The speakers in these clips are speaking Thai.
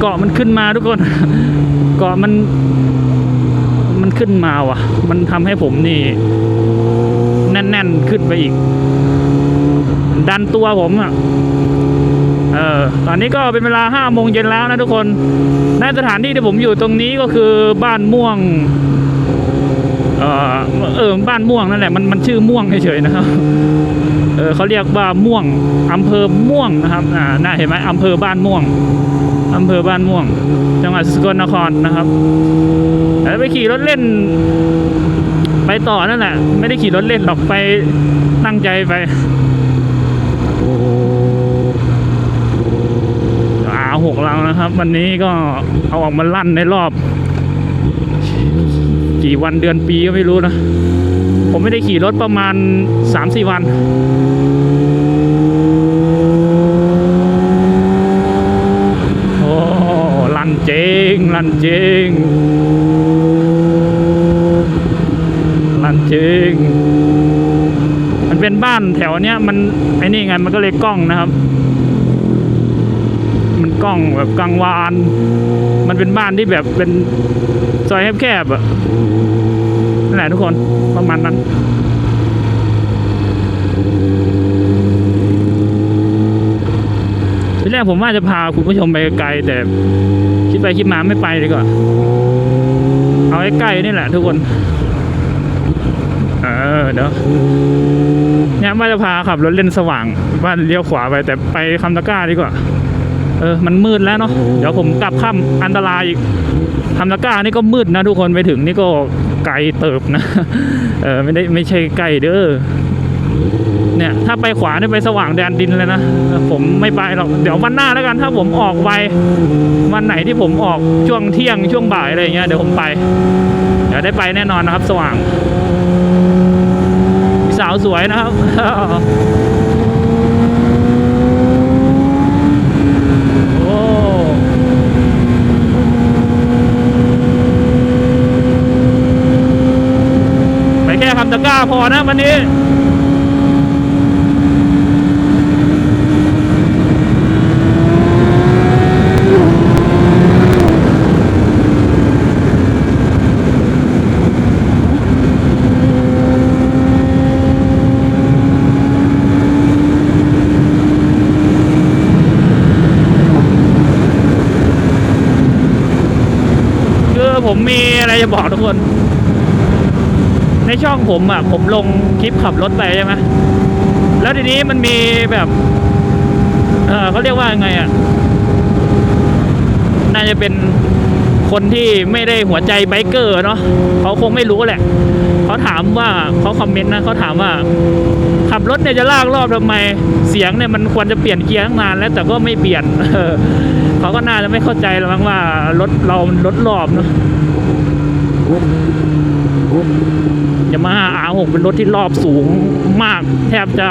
เกาะมันขึ้นมาทุกคน เกาะมัน มันขึ้นมาว่ะ มันทำให้ผมนี่ แน่นๆขึ้นไปอีก ดันตัวผมอะเออตอนนี้ก็เป็นเวลาห้าโมงเย็นแล้วนะทุกคนในสถานที่ที่ผมอยู่ตรงนี้ก็คือบ้านม่วง เออบ้านม่วงนั่นแหละมันมันชื่อม่วงเฉยๆนะครับเออเขาเรียกว่าม่วงอำเภอม่วงนะครับอ่าน่าเห็นไหมอำเภอบ้านม่วงอำเภอบ้านม่วง จังหวัดสกลนครนะครับแล้วไปขี่รถเล่น ไปต่อนั่นแหละ ไม่ได้ขี่รถเล่นหรอกไปตั้งใจไปอาหกเรานะครับ วันนี้ก็เอาออกมาลั่นในรอบ กี่วันเดือนปีก็ไม่รู้นะ ผมไม่ได้ขี่รถประมาณ 3-4 วันโอ้ลันเจงลันเจงลันเจงมันเป็นบ้านแถวเนี้ยมันไอ้นี่ไงมันก็เลยกล้องนะครับมันกล้องแบบกลางวาน มันเป็นบ้านที่แบบเป็น ซอยแคบๆอะนั่นแหละทุกคนประมาณนั้นทีแรกผมว่าจะพาคุณผู้ชมไปไกลแต่คิดไปคิดมาไม่ไปดีกว่าเอาใกล้ๆนี่แหละทุกคน เออเดี๋ยวเนี่ยว่าจะพาขับรถเล่นสว่างว่าเลี้ยวขวาไปแต่ไปคำตะกร้าดีกว่า เออ มันมืดแล้วเนาะเดี๋ยวผมกลับค่ำอันตรายอีก คำตะกร้านี่ก็มืดนะทุกคนไปถึงนี่ก็ไกลเติบนะ เออไม่ได้ไม่ใช่ใกล้เด้อเนี่ยถ้าไปขวานี่ไปสว่างแดนดินเลยนะผมไม่ไปหรอกเดี๋ยววันหน้าแล้วกันถ้าผมออกไววันไหนที่ผมออกช่วงเที่ยงช่วงบ่ายอะไรเงี้ยเดี๋ยวผมไป เดี๋ยวได้ไปแน่นอนนะครับ สว่าง สาวสวยนะครับ โอ้ไป แค่คำตะกร้าพอนะวันนี้ผมมีอะไรจะบอกทุกคน ช่องผมอะผมลงคลิปขับรถไปใช่ไหมแล้วทีนี้มันมีแบบ เออเขาเรียกว่าไงอะ น่าจะเป็นคนที่ไม่ได้หัวใจไบเกอร์เนาะเขาคงไม่รู้แหละ เขาถามว่าเขาคอมเมนต์นะเขาถามว่า ขับรถเนี่ยจะลากรอบทำไม เสียงเนี่ยมันควรจะเปลี่ยนเกียร์ตั้งนานแล้วแต่ก็ไม่เปลี่ยนเขาก็น่าจะไม่เข้าใจแล้วมั้งว่ารถเรามันรถรอบเนาะ ยามาฮ่า R6 เป็นรถที่รอบสูงมาก แทบจะ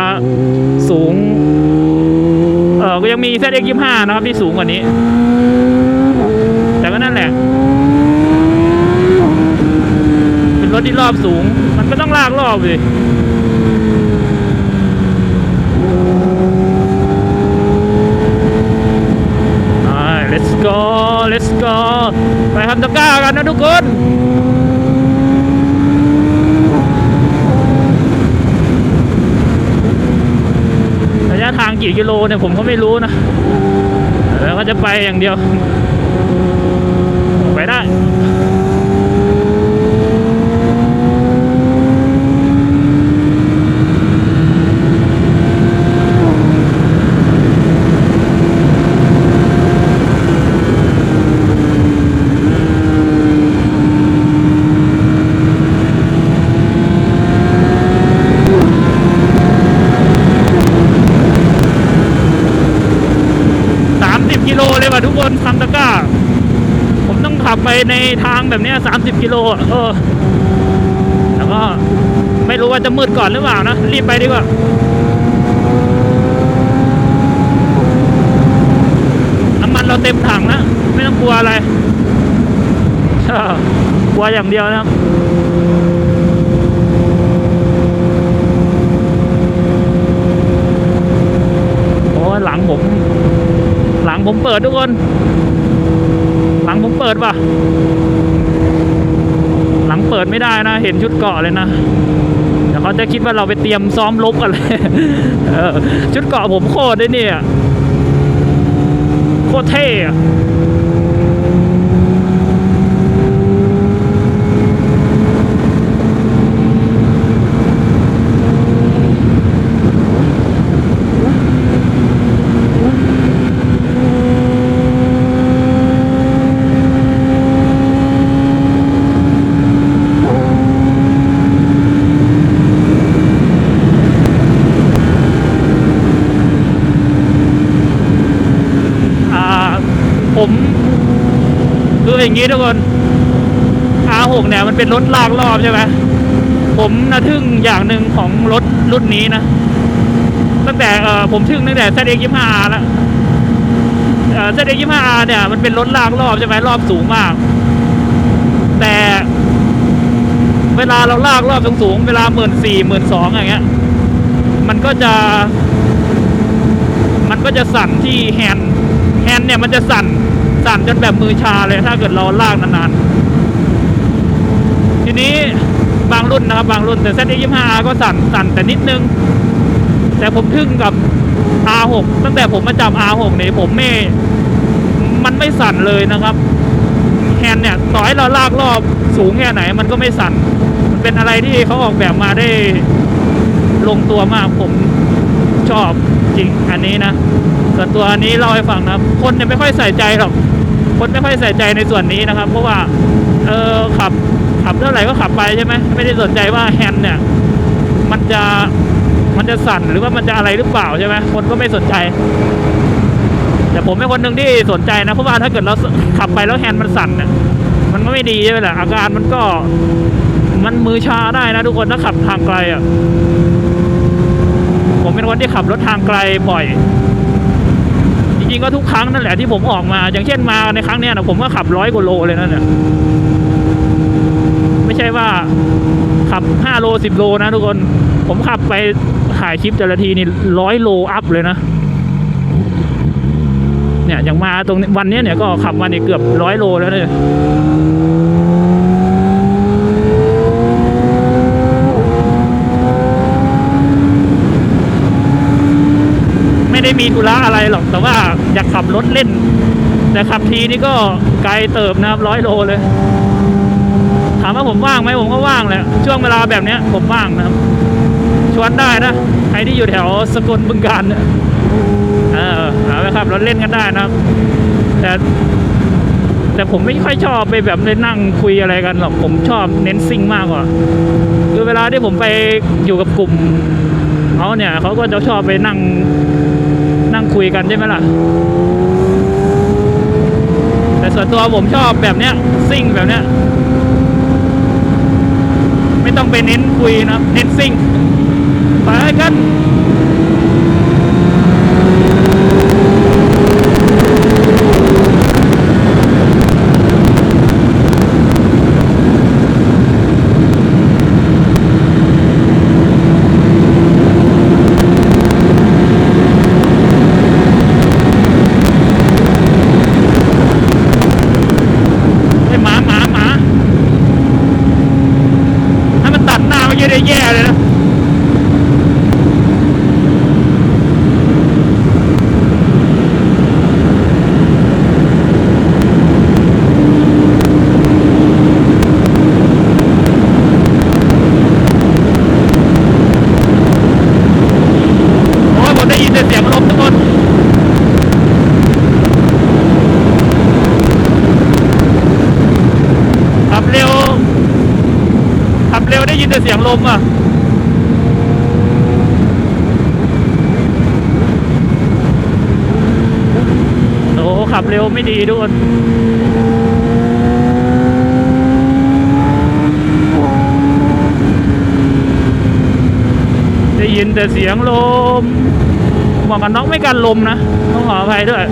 สูง เออก็ยังมี ZX25 นะครับที่สูงกว่านี้ แต่ก็นั่นแหละ เป็นรถที่รอบสูง มันก็ต้องลากรอบเลยไป let's go let's go ไปทำตะกร้ากันนะทุกคน ระยะ ทางกี่กิโลเนี่ยผมก็ไม่รู้นะแล้วก็จะไปอย่างเดียว ไปได้ สามสิบกิโลเลยว่ะทุกคนทำตะกร้า ผมต้องขับ ไปในทางแบบนี้สามสิบกิโลเออแล้วก็ไม่รู้ว่าจะมืดก่อนหรือเปล่านะ รีบไปดีกว่าน้ำมันเราเต็มถังนะ ไม่ต้องกลัวอะไรกลัวอย่างเดียวนะครับโอ้หลังผม หลังผมเปิดทุกคน งผมเปิดป่ะ หลังเปิดไม่ได้นะ เห็นชุดเกาะเลยนะ เดี๋ยวเขาจะคิดว่าเราไปเตรียมซ้อมลบกันเลยชุดเกาะผมโคตรได้เนี่ย โคตรเท่อะ อ่าผมคืออย่างนี้ทุกคน R6 เป็นรถลากรอบใช่ไหมผมนะทึ่งอย่างหนึ่งของรถรุ่นนี้นะ ตั้งแต่เออผมทึ่งตั้งแต่ ZX25R แล้วเออ ZX25R เนี่ย มันเป็นรถลากรอบใช่ไหมรอบสูงมาก แต่เวลาเราลากรอบสูงๆเวลาหมื่นสี่หมื่นสองอย่างเงี้ย มันก็จะ มันก็จะสั่นที่แฮนด์แฮนด์เนี่ยมันจะสั่นสั่นจนแบบมือชาเลยถ้าเกิดเราลากนานๆ นี้บางรุ่นนะครับ บางรุ่นแต่ z 2 5 r ก็สั่นสั่นแต่นิดนึง แต่ผมทึ่งกับ R6 ตั้งแต่ผมมาจับ R6 เนี่ยผมไม่มันไม่สั่นเลยนะครับแฮนด์เนี่ยต่อให้เราลากรอบสูงแค่ไหน มันก็ไม่สั่น มันเป็นอะไรที่เขาออกแบบมาได้ลงตัวมากผมชอบจริงอันนี้นะส่วนตัวอันนี้เล่าให้ฟังนะครับคนเนี่ยไม่ค่อยใส่ใจหรอกคนไม่ค่อยใส่ใจในส่วนนี้นะครับ เพราะว่าเออขับ ขับเท่าไหร่ก็ขับไปใช่ไหมไม่ได้สนใจว่าแฮนด์เนี่ย มันจะมันจะสั่นหรือว่ามันจะอะไรหรือเปล่าใช่ไหมคนก็ไม่สนใจ แต่ผมเป็นคนหนึ่งที่สนใจนะเพราะว่าถ้าเกิดเราขับไปแล้วแฮนด์มันสั่นเนี่ยมันก็ไม่ดีใช่ไหมล่ะอาการมันก็มันมือชาได้นะทุกคนถ้าขับทางไกลอะผมเป็นคนที่ขับรถทางไกลบ่อยจริงๆก็ทุกครั้งนั่นแหละที่ผมออกมา อย่างเช่นมาในครั้งเนี้ยนะผมก็ขับร้อยกว่าโลเลยนั่นเนี่ย ไม่ใช่ว่าขับห้าโลสิบโลนะทุกคน ผมขับไปถ่ายคลิปแต่ละทีนี่ร้อยโลอัพเลยนะ เนี่ยอย่างมาตรงวันนี้เนี่ยก็ขับมานี่เกือบร้อยโลแล้วเนี่ยไม่ได้มีธุระอะไรหรอกแต่ว่าอยากขับรถเล่น แต่ขับทีนี่ก็ไกลเติบนะครับร้อยโลเลยามว่าผมว่างไหมผมก็ว่างแหละช่วงเวลาแบบเนี้ยผมว่างนะครับ ชวนได้นะใครที่อยู่แถวสกลบึงการเนี่ยเออหาไปขับเรถเล่นกันได้นะครับ แต่ แต่ผมไม่ค่อยชอบไปแบบไปนั่งคุยอะไรกันหรอกผมชอบเน้นซิ่งมากกว่าคือเวลาที่ผมไปอยู่กับกลุ่มเขาเนี่ยเขาก็จะชอบไปนั่งนั่งคุยกันใช่ไหมล่ะแต่ส่วนตัวผมชอบแบบเนี้ยซิ่งแบบเนี้ย ต้องไปเน้นคุยนะเน้นซิ่งไปกัน ไอ้หมาหมาหมาถ้ามันตัดหน้าเมื่อกี้ได้แย่เลยนะ โอ้ยผมได้ยินแต่เสียงลมทุกคน ขับเร็ว ขับเร็วได้ยินแต่เสียงล มอะโอ้ขับเร็วไม่ดีทุกคนได้ยินแต่เสียงลมหมวกกันน็อกไม่กันลมนะ ต้องขออภัยด้วย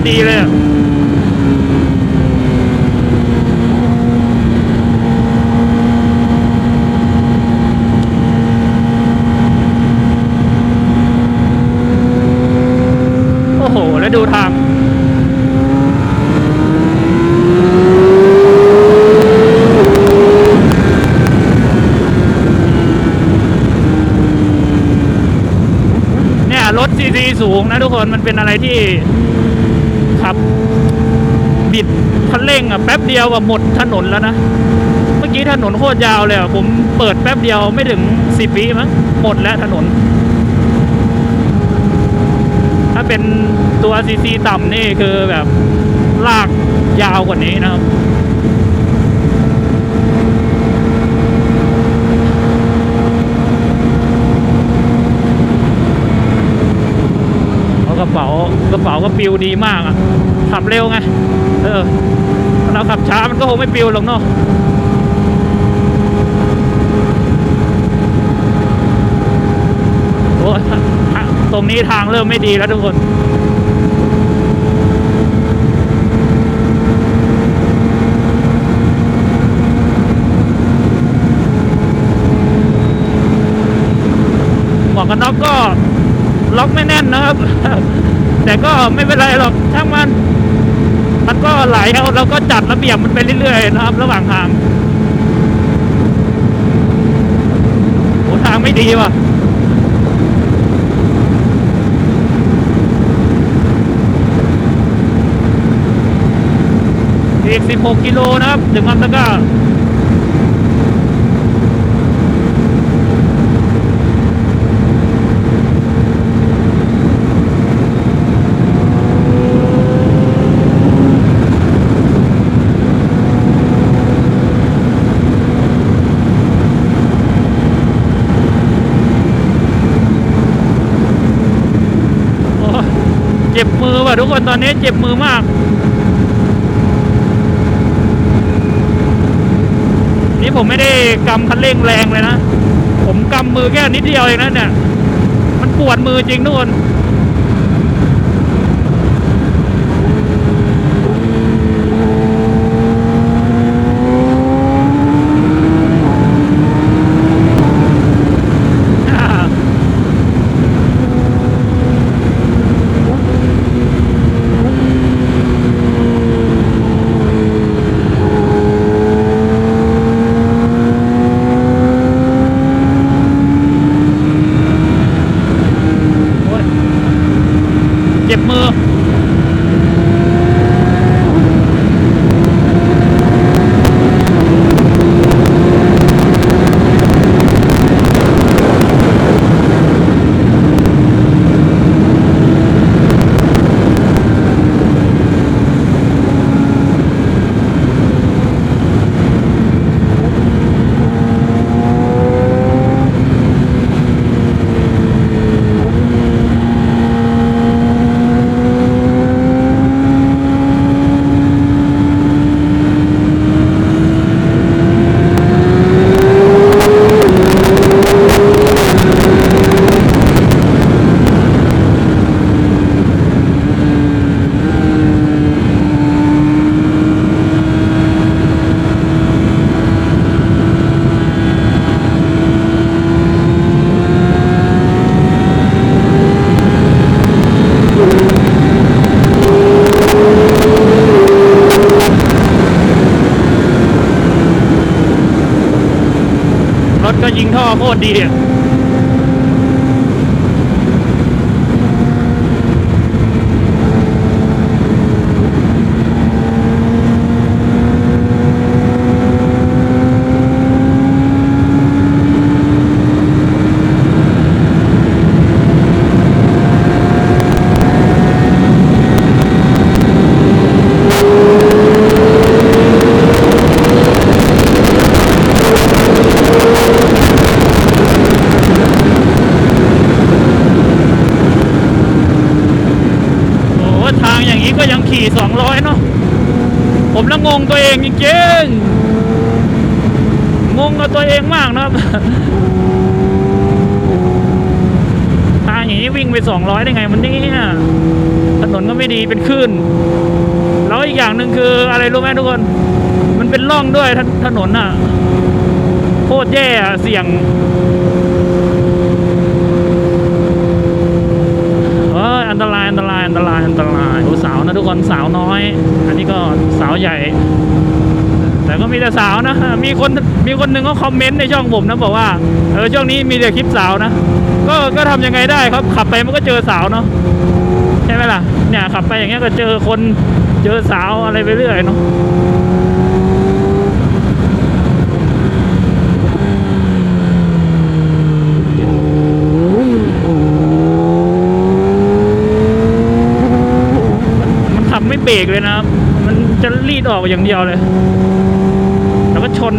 ตรดีเลยโอ้โห แล้วดูทางเนี่ยรถซีซีสูงนะทุกคนมันเป็นอะไรที่ขับ บิดคันเร่งอะแป๊บ เดียวอะหมดถนนแล้วนะ เมื่อกี้ถนนโคตรยาวเลยอะผมเปิดแป๊บเดียวไม่ถึงสิบวิมั้งหมดแล้วถนน ถ้าเป็นตัวซีซีต่ำนี่คือแบบลากยาวกว่านี้นะครับกระเป๋ากระเป๋าก็ปิวดีมากอะขับเร็วไง เออ เราขับช้ามันก็คงไม่ปิวหรอกเนาะโอ้ยตรงนี้ทางเริ่มไม่ดีแล้วทุกคนวกกันน็อกก็ล็อกไม่แน่นนะครับ แต่ก็ไม่เป็นไรหรอกช่างมัน มันก็ไหลเอาเราก็จัดระเบียบมันไปเรื่อยๆนะครับ ระหว่างทางโอ้ทางไม่ดีว่ะอีก16กิโลนะครับ ถึงอัมตะกร้า โอ้ยเจ็บมือว่ะทุก คนตอนนี้เจ็บมือมาก นี่ผมไม่ได้กำคันเร่งแรงเลยนะ ผมกำมือแค่นิดเดียวเองนะเนี่ย มันปวดมือจริงทุกคน อ่า โอ้ย โคตรดีอะโอ้โหทางอย่าง นี้ก็ยังขี่สองร้อยเนาะผมละงงตัวเองจริงๆงงกับตัวเองมากนะครับทางอย่างนี้วิ่งไปสองร้อยได้ไงมันนี่ถนนก็ไม่ดีเป็นคลื่นแล้วอีกอย่างหนึ่งคืออะไรรู้ไหมทุกคน มันเป็นร่องด้วยถถนนอะ โคตรแย่เสี่ยง เอออัน ตรายอันตรายอันตรายอันตรายโอ้สาวนะทุกคนสาวน้อย อันนี้ก็สาวใหญ่ แต่ก็มีแต่สาวนะ มีคนมีคนหนึ่งก็คอมเมนต์ในช่องผมนะบอกว่าเออช่วงนี้มีแต่คลิปสาวนะ ก็ก็ทำยังไงได้ครับ ขับไปมันก็เจอสาวเนาะใช่ไหมล่ะเนี่ยขับไปอย่างเงี้ยก็เจอคนเจอสาวอะไรไปเรื่อยเนาะมันขับไม่ เบรกเลยนะครับ มันจะรีดออกอย่างเดียวเลย แล้วก็ชน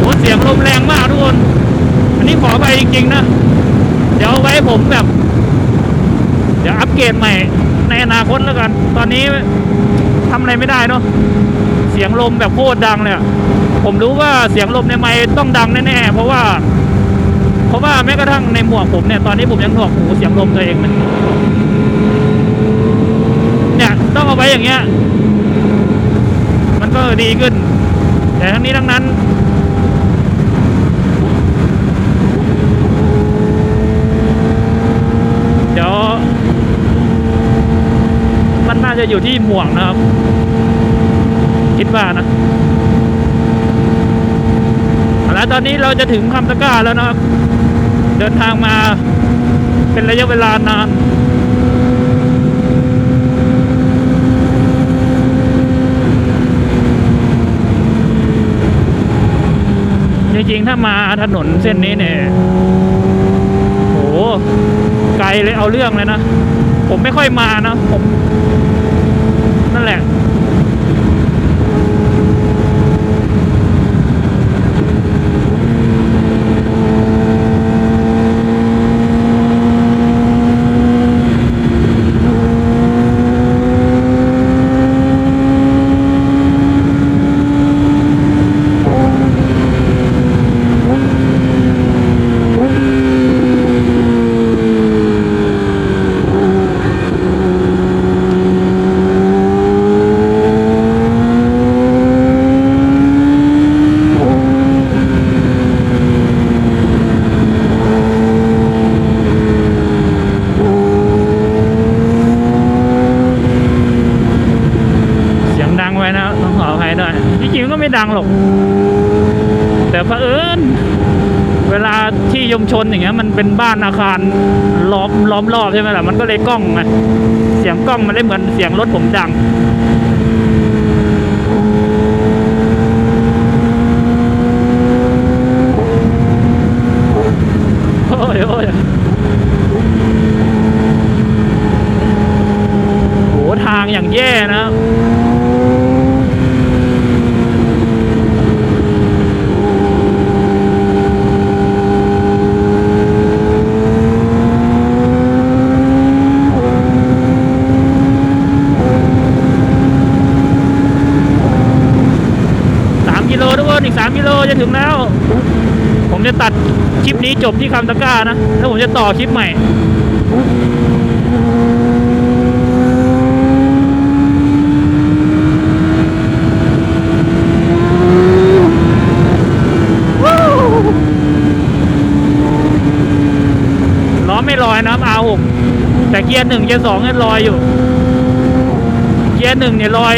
โอ้เสียงลมแรงมากทุกคน อันนี้ขอไปจริงๆนะ เดี๋ยวเอาไว้ผมแบบ เดี๋ยวอั ปเกรดใหม่ในอนาคตแล้วกัน ตอนนี้ทำอะไรไม่ได้เนาะเสียงลมแบบโคตรดังเลยผมรู้ว่าเสียงลมในไมค์ต้องดังแน่ๆเพราะว่า เพราะว่าแม้กระทั่งในหมวกผมเนี่ยตอนนี้ผมยังหนวกหูเสียงลมตัวเองเลยเนี่ยต้องเอาไว้อย่างเงี้ย มันก็ดีขึ้น แต่ทั้งนี้ทั้งนั้น เดี๋ยว มันน่า จะอยู่ที่หมวกนะครับ คิดว่านะเอาละตอนนี้เราจะถึงคำตะกร้าแล้วนะครับ เดินทางมาเป็นระยะเวลานานจริงๆ ถ้ามาถนนเส้นนี้เนี่ย โห ไกลเลยเอาเรื่องเลยนะ ผมไม่ค่อยมานะ ผม นั่นแหละ เสียงดังไว้นะต้องขออภัยด้วยจริงๆก็ไม่ดังหรอก แต่เผอิญเวลาที่ยมชนอย่างเงี้ยมันเป็น บ้านอาคารล้อมล้อมรอบใช่ไหมล่ะมันก็เลยกล้องไงเสียงกล้องมันเลยเหมือนเสียงรถผมดังทางอย่างแย่นะ สามกิโลทุกคน จะตัดคลิปนี้ จบที่คำตะกร้านะแล้วผมจะต่อคลิปใหม่ ล้อไม่ลอยนะครับ R6 แต่เกียร์หนึ่งเกียร์สองเนี่ยลอยอยู่ เกียร์หนึ่งเนี่ยลอย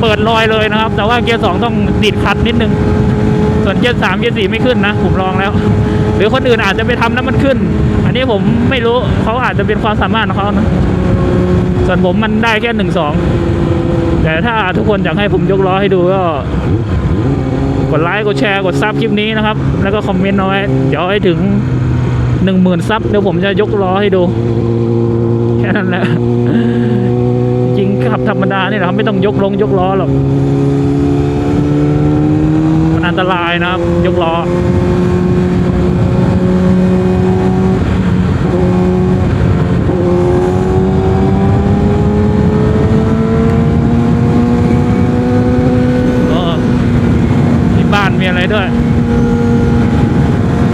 เปิดลอยเลยนะครับ แต่ว่าเกียร์สองต้องดิดคัดนิดนึง ส่วนเกียร์สามเกียร์สี่ไม่ขึ้นนะ ผมลองแล้ว หรือคนอื่นอาจจะไปทำแล้วมันขึ้น อันนี้ผมไม่รู้เขาอาจจะเป็นความสามารถของเขานะส่วนผมมันได้แค่หนึ่งสองแต่ถ้าทุกคนอยากให้ผมยกล้อให้ดูก็ กดไลค์กดแชร์กดซับคลิปนี้นะครับ แล้วก็คอมเมนต์เอาไว้เดี๋ยวให้ถึงหนึ่งหมื่นซับเดี๋ยวผมจะยกล้อให้ดูแค่นั้นแหละจริงขับธรรมดาเนี่แหละครับไม่ต้องยกลงยกล้อหรอก อันตรายนะครับ ยกล้อมีบ้านมีอะไรด้วย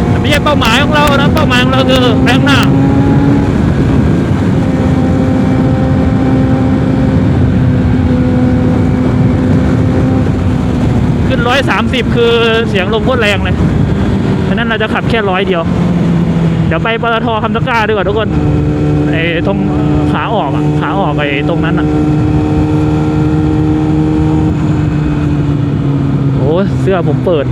แต่ไม่ใช่เป้าหมายของเรานะ เป้าหมายของเราคือแบงค์หน้า ร้อยสามสิบคือเสียงลมโคตรแรงเลยฉะนั้นเราจะขับแค่ร้อยเดียว เดี๋ยวไปปตทคำตะกร้าดีกว่าทุกคนไอ้ตรงขาออกอะขาออกไอ้ตรงนั้นอะโอ้เสื้อผมเปิด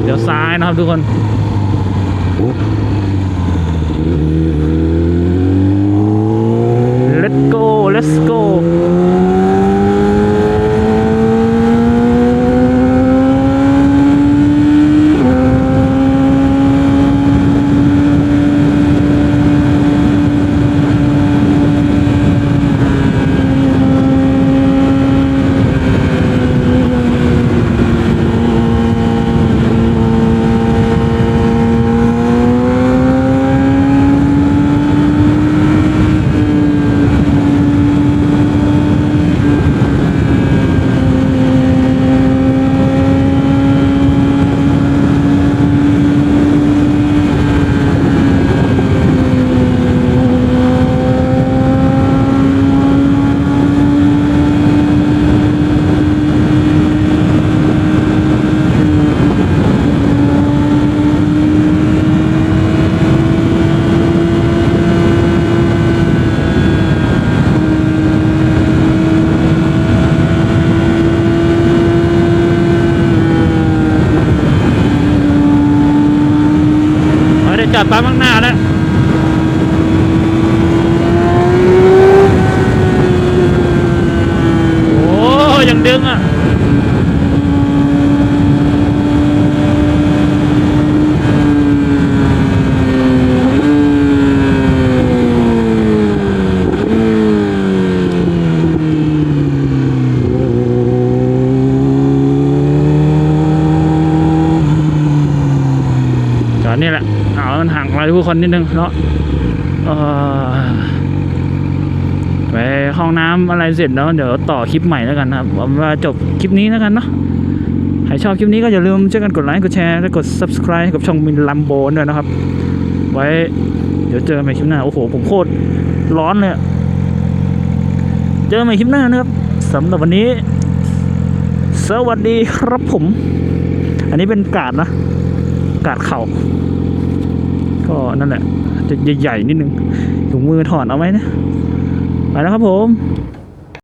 เดี๋ยวซ้ายนะครับทุกคน let's go let's go เอาได้จอดปั๊มข้างหน้าแล้ว โอ้ยังดึงอะ จอดนี่แหละ เอา มันห่างมาทุกคนนิดนึงเนาะไปห้องน้ำอะไรเสร็จแล้วเดี๋ยวต่อคลิปใหม่แล้วกันนะครับผมว่าจบคลิปนี้แล้วกันเนาะใครชอบคลิปนี้ก็อย่าลืมช่วยกันกดไลค์กดแชร์และกด subscribe กับช่องมินลัมโบนด้วยนะครับ ไว้เดี๋ยวเจอกันใหม่คลิปหน้า โอ้โห ผมโคตรร้อนเลยเจอกันใหม่คลิปหน้านะครับสำหรับวันนี้ สวัสดีครับผม อันนี้เป็นกาดนะ กาดเข่า ก็นั่นแหละจะใหญ่ๆนิดนึงถุงมือถอดเอาไว้นะ ไปแล้วครับผม